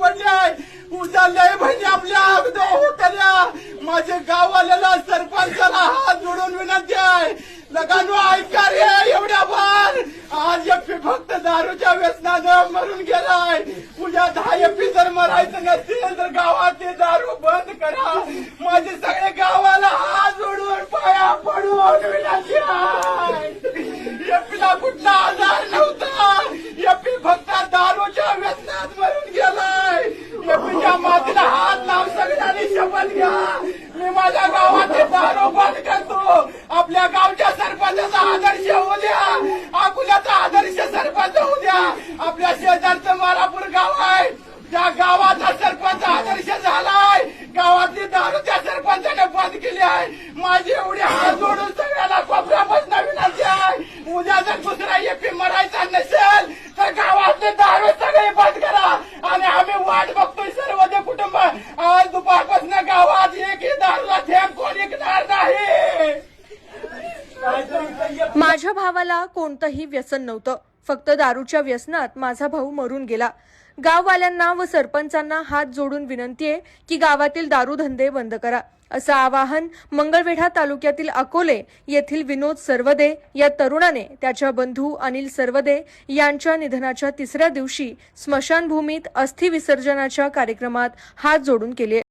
पडले उचलले म्हणजे आपल्या अगद होतल्या. माझे गाववाल्याला सरपंचाला हात जोडून विनंती आहे. लगानो ऐका रे एवढ्या भार आज एफी फक्त दारूच्या व्यसनानं मरून गेलाय. उद्या दहा एफी जर मरायचं नसेल तर गावात ते दारू बंद करा. माझे सगळे गावाला हात जोडून पाया पडून विनंती आहे एपीला कुठला आजार नव्हता एपी फक्त दारूच्या व्यसनात मरून गेलाय एपीच्या मातीला हात लावून सगळ्यांनी शपथ घ्या मी माझ्या गावात ते दारू बंद करतो आपल्या गावच्या सरपंचाचा आदर्श होऊ द्या अकोल्याचा आदर्श सरपंच होऊ द्या आपल्या शेजारचं मारापूर गाव आहे त्या गावाचा सरपंच आदर्श झालाय. गावातली दारू त्या सरपंचाने बंद केली आहे. माझी एवढी हात जोडून सगळ्याला कोपऱ्यापासून विनंती आहे. उद्या जर दुसरा एपी मरायचा नसेल तर गावातले दारू सगळे बंद करा. आणि आम्ही वाट बघतोय सर्व ते कुटुंब. आज दुपारपासून गावात एकही दारूला थेंब कोण विकणार नाही. माझ्या भावाला कोणतंही व्यसन नव्हतं. फक्त दारूच्या व्यसनात माझा भाऊ मरून गेला. गाववाल्यांना व सरपंचांना हात जोडून विनंती आहे की गावातील दारू धंदे बंद करा. असं आवाहन मंगळवेढा तालुक्यातील अकोले येथील विनोद सर्वदे या तरुणाने त्याच्या बंधू अनिल सर्वदे यांच्या निधनाच्या तिसऱ्या दिवशी स्मशानभूमीत अस्थि विसर्जनाच्या कार्यक्रमात हात जोडून केले.